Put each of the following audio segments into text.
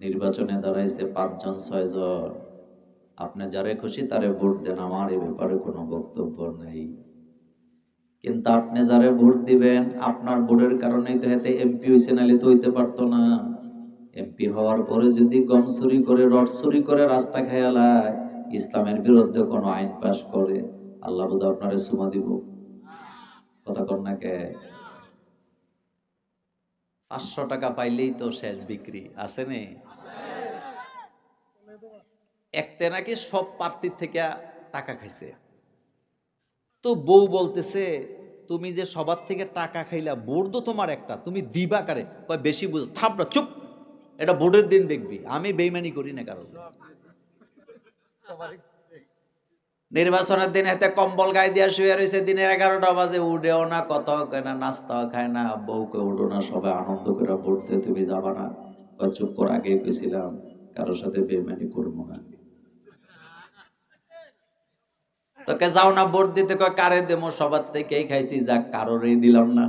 নির্বাচনে দাঁড়াইছে পাঁচজন, ছয়জন। আপনি যারে খুশি তারে ভোট দেন, আমার এই ব্যাপারে কোনো বক্তব্য নেই। কিন্তু আপনি যারে ভোট দিবেন, আপনার ভোটের কারণেই তো এতে এমপি হয়েছে নাহলে তো হইতে পারতো না। এমপি হওয়ার পরে যদি গম চুরি করে, রড চুরি করে রাস্তা খেয়ালায় ইসলামের বিরুদ্ধে কোনো আইন পাশ করে, আল্লাহ বোধ আপনারে সুমা দিব। কথা কর না কে? পাঁচশো টাকা পাইলেই তো শেষ বিক্রি, আছে নে? একতে নাকি সব প্রার্থীর থেকে টাকা খাইছে। তো বউ বলতেছে, তুমি যে সবার থেকে টাকা খাইলা বোর্ড তো তোমার একটা, তুমি দিবা কারে? বেশি বুঝ থাপড়া চুপ, এটা বোর্ডের দিন দেখবি, আমি বেইমানি করি না কারণ নির্বাচনের দিন হাতে কম্বল গায়ে দিয়া শুয়ে রয়েছে দিনের এগারোটা বাজে, উঠেও না কত খায় না, নাস্তাও খায় না বউকে উঠো না, সবাই আনন্দ করে পড়তে, তুমি যাবা না। চুপ করে আগে কইছিলাম, কারোর সাথে বেইমানি করব না। তোকে যাও না, ভোট দিতে, কয়, কারে দেবো, সবার থেকেই খাইছি, যাক, কারোরই দিলাম না।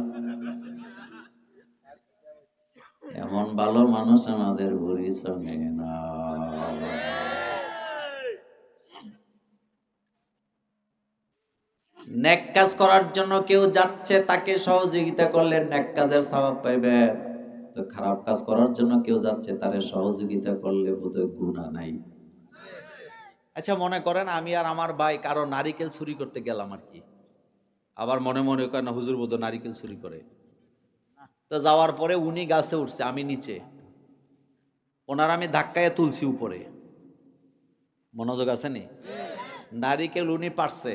এমন ভালো মানুষ আমাদের বুড়ি সঙ্গে না। নেক কাজ করার জন্য কেউ যাচ্ছে, তাকে সহযোগিতা করলে নেক কাজের স্বভাব পাইবে। তো খারাপ কাজ করার জন্য কেউ যাচ্ছে, তারে সহযোগিতা করলে বোধহয় গুণা নাই। আচ্ছা মনে করেন আমি আর আমার ভাই কারও নারিকেল চুরি করতে গেলাম আর কি। আবার মনে মনে করেন, হুজুর বোধ নারিকেল চুরি করে। তো যাওয়ার পরে উনি গাছে উঠছে, আমি নিচে। ওনার আমি ধাক্কায় তুলছি উপরে। মনোযোগ আছে নি? নারিকেল উনি পারছে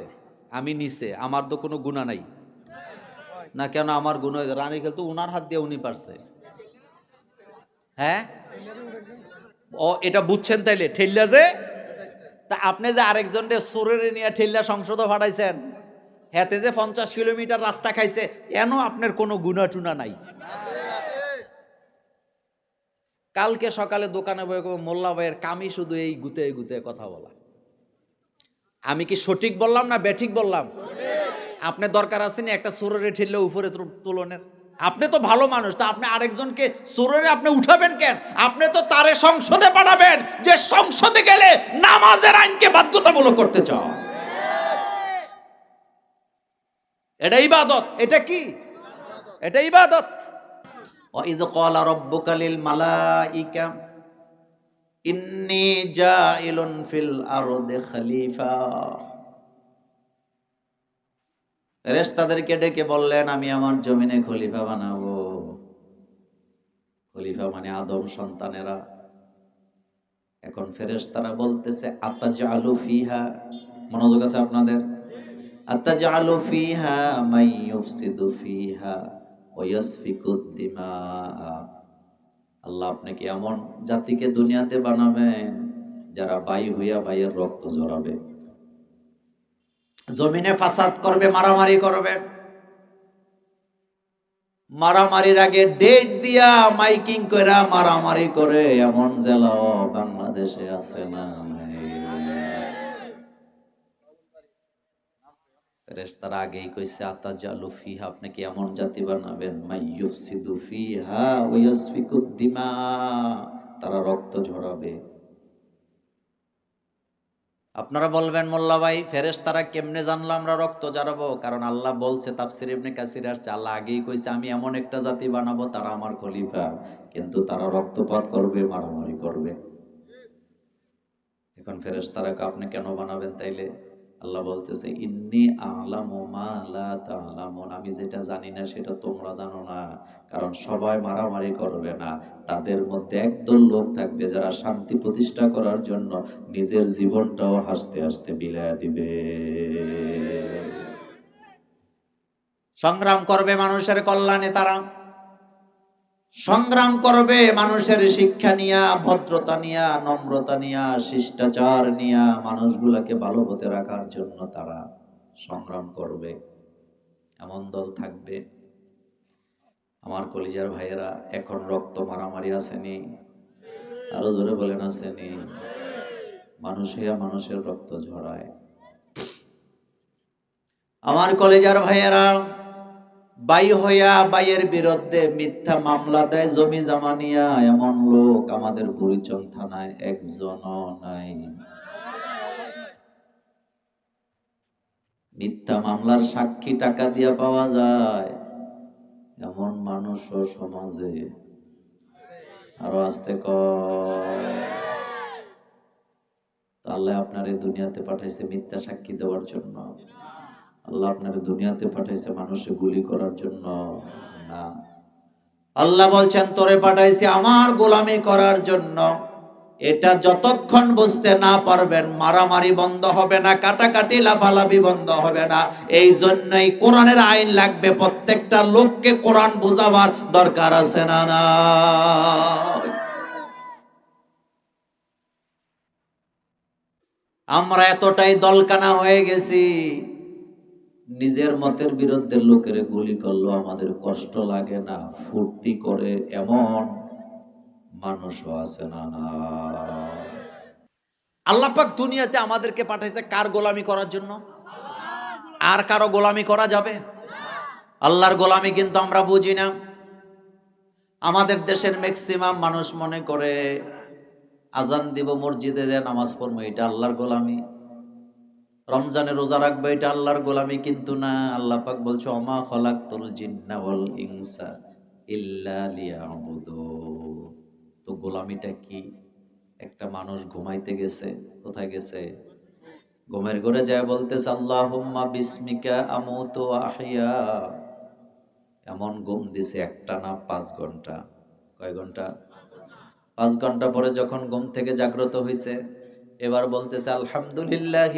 আমি নিচে, আমার তো কোনো গুণা নাই। না কেন আমার গুণ হয়ে নারিকেল তো উনার হাত দিয়ে উনি পারছে। হ্যাঁ? ও, এটা বুঝছেন তাইলে? ঠেললা যে? তা আপনি যে আরেকজনকে সোরের নিয়ে ঠেললা সংসদ ফাটাইছেন, হেতে যে পঞ্চাশ কিলোমিটার রাস্তা খাইছে এন আপনার কোনো গুণা টুনা নাই? কালকে সকালে দোকানে বয়ে মোল্লা ভাইয়ের কামি শুধু এই গুতে গুতে কথা বলা। আমি কি সঠিক বললাম না ব্যাঠিক বললাম আপনি দরকার আছেন একটা সোরের ঠেললে উপরে তুল- তুলনের আপনি তো ভালো মানুষ তা আপনি আরেকজনকে সোরের আপনি উঠাবেন কেন আপনি তো তারে সংসদে পাঠাবেন যে সংসদে গেলে নামাজের আইনকে বাধ্যতামূলক করতে চাও এটা ইবাদত এটা কি এটা ইবাদত وإذ قال ربك للملائكة ইন্নি যা ইলন ফিল আরও খালিফা রেস্তাদেরকে ডেকে বললেন, আমি আমার জমিনে খলিফা বানাবো। খলিফা মানে আদম সন্তানেরা। এখন ফেরেশতারা বলতেছে আত্মা জালু ফিহা মনোযোগ আছে আপনাদের? আত্মা জালু ফিহা মাইফ সিদু ফিহা ওয়াসফিকু দিমা আল্লাহ আপনাকে এমন জাতিকে দুনিয়াতে বানাবেন যারা বাই হইয়া বাইয়ের রক্ত জড়াবে জমিনে ফাসাদ করবে, মারামারি করবে। মারামারির আগে ডেট দিয়া মাইকিং করে মারামারি করে, এমন জেলাও বাংলাদেশে আছে না। ফেরেশতারা আগেই কইছে আতা জালু ফিহা, আপনি কি এমন জাতি বানাবেন? মাই ইউফসিদু ফিহা ওয়া ইয়াসফিকুদ দিমা। তারা রক্ত ঝরাবে। আপনারা বলবেন, মোল্লা ভাই, ফেরেশতারা কেমনে জানলো আমরা রক্ত ঝরাবো? কারণ আল্লাহ বলছে, তাফসির ইবনে কাসির আসছে, আল্লাহ আগেই কইছে, আমি এমন একটা জাতি বানাবো, তারা আমার খলিফা। কিন্তু তারা রক্তপাত করবে, মারামারি করবে। এখন ফেরেশতারাকে আপনি কেন বানাবেন তাইলে? আল্লাহ বলতেছে, ইন্নি আলামু মা লা তা'লামুন। আমি যেটা জানি না, সেটা তোমরা জানো না, কারণ সবাই মারামারি করবে না। তাদের মধ্যে একদল লোক থাকবে যারা শান্তি প্রতিষ্ঠা করার জন্য নিজের জীবনটাও হাসতে হাসতে বিলায় দিবে। সংগ্রাম করবে মানুষের কল্যাণে তারা। সংগ্রাম করবে, মানুষের শিক্ষা নিয়া, ভদ্রতা নিয়া, নম্রতা নিয়া, শিষ্টাচার নিয়া, মানুষগুলাকে ভালো হতে রাখার জন্য তারা সংগ্রাম করবে। এমন দল থাকবে। আমার কলিজার ভাইয়েরা, এখন রক্ত মারামারি আসেনি। আরও জোরে বলেন, আসেনি। মানুষ হইয়া মানুষের রক্ত ঝরায়। আমার কলেজার ভাইয়েরা বাই হইয়া বাইয়ের বিরুদ্ধে মিথ্যা মামলা দেয়, জমি জামা নিয়া এমন লোক আমাদের বুড়িচং থানায় একজনও নাই। মিথ্যা মামলার সাক্ষী টাকা দিয়া পাওয়া যায়, এমন মানুষও সমাজে আরও আসতে কয়। তো আল্লাহ আপনার এই দুনিয়াতে পাঠাইছে মিথ্যা সাক্ষী দেওয়ার জন্য। আল্লাহ আপনার দুনিয়াতে পাঠাইছে মানুষে গুলি করার জন্য। না। আল্লাহ বলছেন, তোরে পাঠাইছি আমার গোলামি করার জন্য। এটা যতক্ষণ বুঝতে না পারবেন, মারামারি বন্ধ হবে না, কাটাকাটি লাফালাফি বন্ধ হবে না। এই জন্যই কোরআনের আইন লাগবে, প্রত্যেকটা লোককে কোরআন বোঝাবার দরকার আছে না না। আমরা এতটাই দলকানা হয়ে গেছি। নিজের মতের বিরুদ্ধে লোকের গুলি করল আমাদের কষ্ট লাগে না, ফুর্তি করে এমন মানুষও আছে না না। আল্লাপাক দুনিয়াতে আমাদেরকে পাঠাইছে কার গোলামি করার জন্য? আর কারও গোলামি করা যাবে? আল্লাহর গোলামি কিন্তু আমরা বুঝি না। আমাদের দেশের ম্যাক্সিমাম মানুষ মনে করে, আজান দিব মসজিদে যে নামাজ পড়ব, এটা আল্লাহর গোলামি। রমজানে রোজা রাখবে, এটা আল্লাহর গোলামি কিন্তু না। আল্লাহ পাক বলছে অমা খলাকতুল জিন্না ওয়াল ইনসা ইল্লা তো গোলামিটা কি? একটা মানুষ ঘুমাইতে গেছে, কোথায় গেছে? ঘুমের ঘরে যায় বলতেছে, আল্লাহুম্মা বিসমিকা আমুতু ওয়া আহইয়া এমন ঘুম দিছে একটা না পাঁচ ঘণ্টা। কয় ঘণ্টা? পাঁচ ঘণ্টা পরে যখন ঘুম থেকে জাগ্রত হয়েছে এবার বলতেছে, আলহামদুলিল্লাহ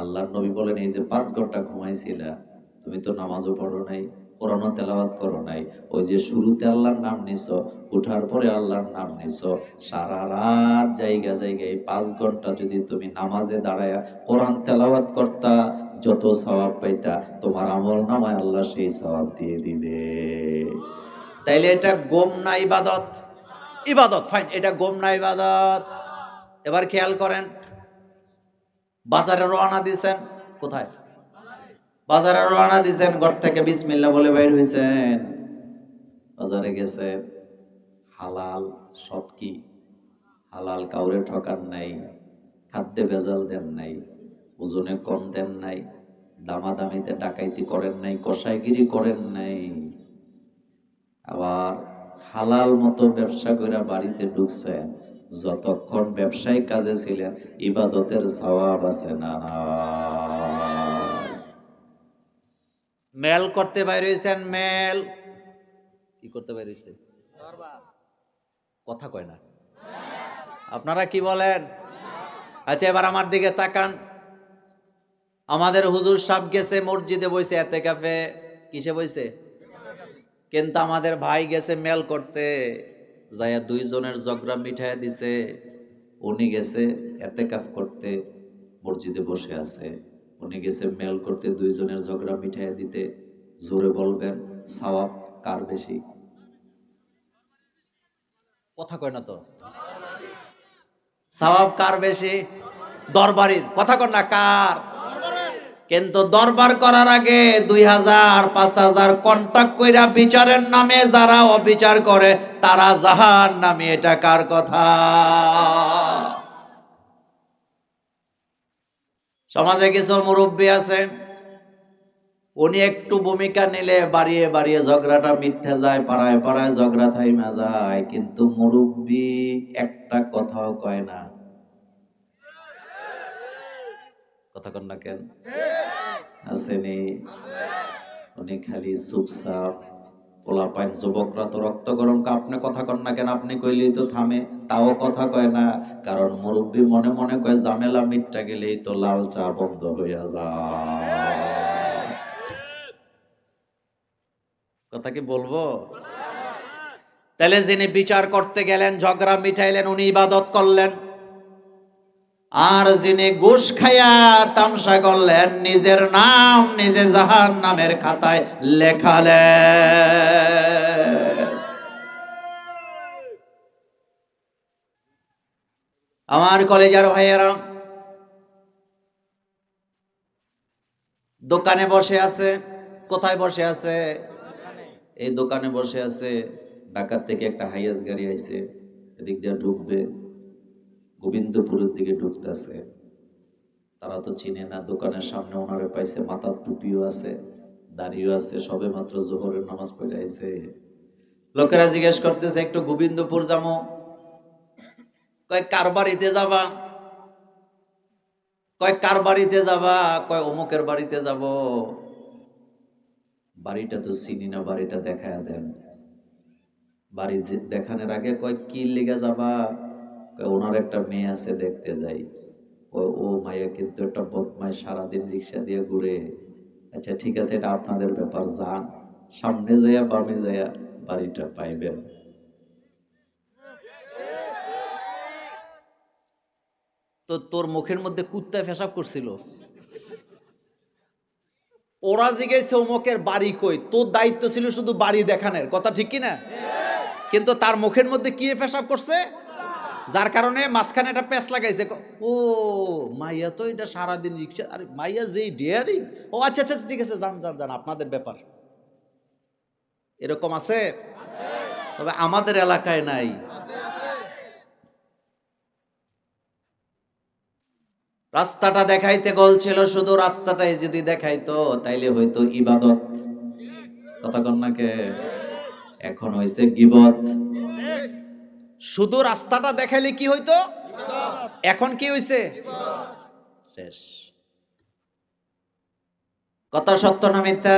আল্লাহর নবী বলেন, এই যে পাঁচ ঘণ্টা ঘুমাইছিলা, তুমি তো নামাজও পড়ো নাই, কোরআনও তেলাওয়াত করো নাই। ওই যে শুরুতে আল্লাহর নাম নিছো, উঠার পরে আল্লাহর নাম নিছো, সারা রাত জায়গা জায়গায় পাঁচ ঘণ্টা যদি তুমি নামাজে দাঁড়ায় কোরআন তেলাওয়াত করতা, যত সওয়াব পাইতা, তোমার আমল নামায় আল্লাহ সেই সওয়াব দিয়ে দিবে। তাইলে এটা গোম না ইবাদত? ইবাদত ফাইন এটা গোম না ইবাদত। এবার খেয়াল করেন, বাজারে রওনা দিছেন কোথায়? বাজারে রওনা দিছেন ঘর থেকে বিসমিল্লাহ বলে বাইর হইছেন। বাজারে গেছে, হালাল সব কি? হালাল কাউরে ঠকান নাই, খাদ্যে ভেজাল দেন নাই, ওজনে কম দেন নাই, দামাদামিতে ডাকাইতি করেন নাই, কষাইগিরি করেন নাই। আবার হালাল মতো ব্যবসা করে বাড়িতে ঢুকছেন, যতক্ষণ ব্যবসায়িক কাজে ছিলেন, ইবাদতের সওয়াব আছে না মেল করতে বাইরেছেন মেল। কি করতে বাইরেছে কথা কয় না। আপনারা কি বলেন? আচ্ছা এবার আমার দিকে তাকান। আমাদের হুজুর সাহেব গেছে, মসজিদে বইছে, এতে কাফে। কিসে বইছে? কিন্তু আমাদের ভাই গেছে মেল করতে। যাইয়া দুইজনের জগরা মিঠাই দিছে। উনি গেছে এতে কাফ করতে, মসজিদে বসে আছে। উনি গেছে মেল করতে, দুইজনের ঝগড়া মিঠাই দিতে। জোরে বলবেন, সওয়াব, কার বেশি? কথা কয় না তো? সওয়াব, কার বেশি? দরবারির। কথা কর না, কার? কিন্তু দরবার করার আগে দুই হাজার, পাঁচ হাজার কন্টাক্ট কইরা বিচারের নামে যারা অবিচার করে, তারা জাহান নামে, এটা কার কথা? সমাজে কিছু মুরব্বী আছে, উনি একটু ভূমিকা নিলে বাড়িয়ে বাড়িয়ে ঝগড়াটা মিথ্যে যায়, পাড়ায় পাড়ায় ঝগড়া থাইমা যায়, কিন্তু মুরব্বী একটা কথাও কয় না। কথা না কেন? আসেনি উনি খালি চুপচাপ পোলা পাইন যুবকরা তো রক্ত গরম আপনি কথা কন না কেন? আপনি কইলেই তো থামে, তাও কথা কয় না। কারণ মুরব্বী মনে মনে কয় জামেলা মিটটা গেলেই তো লাল চা বন্ধ হইয়া যায়। কথা কি বলব? তাহলে যিনি বিচার করতে গেলেন, ঝগড়া মিটাইলেন, উনি ইবাদত করলেন। আর যিনি ঘুষ খাইয়া তামসা করলেন, নিজের নাম নিজে জাহান নামের খাতায় লেখালেন। আমার কলেজার ভাইয়েরা, দোকানে বসে আছে, কোথায় বসে আছে? এই দোকানে বসে আছে ঢাকার থেকে একটা হাইয়াস গাড়ি আইছে, এদিক দিয়ে ঢুকবে। গোবিন্দপুরের দিকে ঢুকতেছে। তারা তো চিনে না, দোকানের সামনে ওনারে পাইছে, মাথার টুপিও আছে, দাড়িও আছে, সবে মাত্র জোহরের নামাজ পড়ে আইছে। লোকেরা জিজ্ঞেস করতেছে, একটু গোবিন্দপুর যাব কয়, কার বাড়িতে যাবা? কয়, কার বাড়িতে যাবা? কয়, অমুকের বাড়িতে যাব। বাড়িটা তো চিনি না, বাড়িটা দেখায় দেন। বাড়ি দেখানোর আগে কয়, কি লেগে যাবা? ওনার একটা মেয়ে আছে দেখতে যাই। কয় ও মাইয়া কিন্তু একটা বদমাই সারাদিন রিক্সা দিয়ে ঘুরে। আচ্ছা ঠিক আছে এটা আপনাদের ব্যাপার যান। সামনে যাইয়া বামে যাইয়া বাড়িটা পাইবেন। তো তোর মুখের মধ্যে কুত্তায় পেশাব করছিল? ওরা জিজ্ঞেস অমুকের বাড়ি কই? তোর দায়িত্ব ছিল শুধু বাড়ি দেখানোর কথা ঠিক কি না কিন্তু তার মুখের মধ্যে কি পেশাব করছে? যার কারণে মাঝখানে একটা প্যাঁচ লাগাইছে। ও, মাইয়া তো এটা সারাদিন রিক্সা আরে মাইয়া যেই ডেয়ারিং ও আচ্ছা আচ্ছা ঠিক আছে, যান যান যান, আপনাদের ব্যাপার। এরকম আছে? তবে আমাদের এলাকায় নাই। রাস্তাটা দেখাইতে গল ছিল, শুধু রাস্তাটাই যদি দেখাইতো, তাইলে হয়তো ইবাদত। কথা কন্যাকে এখন হয়েছে গিবত। শুধু রাস্তাটা দেখাইলে কি হইতো? এখন কি হইছে? শেষ। কথা সত্য না মিথ্যা?